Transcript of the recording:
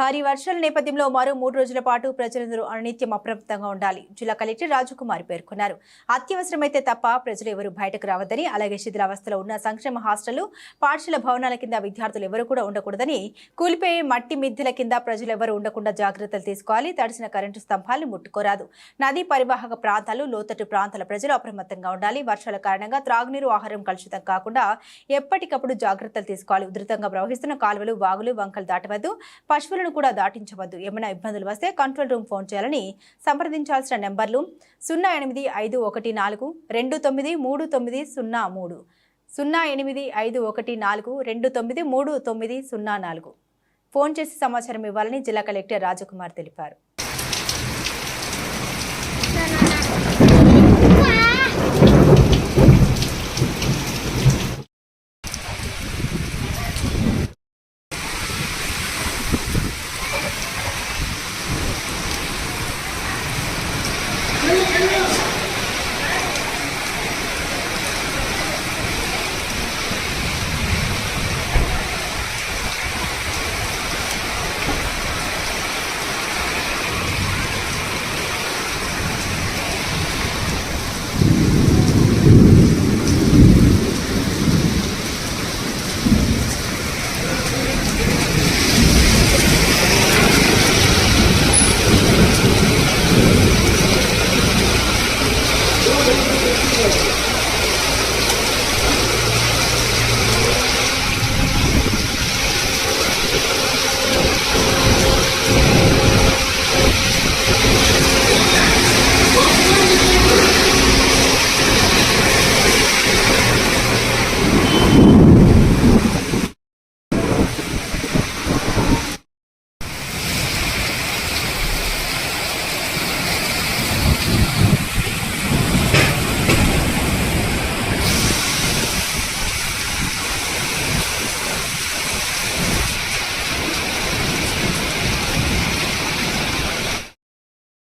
భారీ వర్షాల నేపథ్యంలో మరో మూడు రోజుల పాటు ప్రజలందరూ అనిత్యం అప్రమత్తంగా ఉండాలి. జిల్లా కలెక్టర్ రాజకుమారి పేర్కొన్నారు. అత్యవసరమైతే తప్ప ప్రజలు ఎవరు బయటకు రావద్దని అలాగే శిథిలావస్థలో ఉన్న సంక్షేమ హాస్టళ్ళు పాఠశాల భవనాల కింద విద్యార్థులు ఎవరు కూడా ఉండకూడదని కూలిపోయే మట్టి మిద్దెల కింద ప్రజలు ఎవరు ఉండకుండా జాగ్రత్తలు తీసుకోవాలి తడిసిన కరెంటు స్తంభాలను ముట్టుకోరాదు. నదీ పరివాహక ప్రాంతాలు లోతట్టు ప్రాంతాల ప్రజలు అప్రమత్తంగా ఉండాలి. వర్షాల కారణంగా త్రాగునీరు ఆహారం కలుషితం కాకుండా ఎప్పటికప్పుడు జాగ్రత్తలు తీసుకోవాలి. ఉధృతంగా ప్రవహిస్తున్న కాలువలు వాగులు వంకలు దాటవద్దు. పశువులను కూడా దాటించవద్దు. ఏమైనా ఇబ్బందులు వస్తే కంట్రోల్ రూమ్ ఫోన్ చేయాలని సంప్రదించాల్సిన నెంబర్లు సున్నా ఎనిమిది ఐదు ఒకటి నాలుగు రెండు తొమ్మిది మూడు తొమ్మిది సున్నా మూడు. సున్నా ఎనిమిది ఐదు ఒకటి నాలుగు రెండు తొమ్మిది మూడు తొమ్మిది సున్నా నాలుగు. ఫోన్ చేసి సమాచారం ఇవ్వాలని జిల్లా కలెక్టర్ రాజకుమార్ తెలిపారు.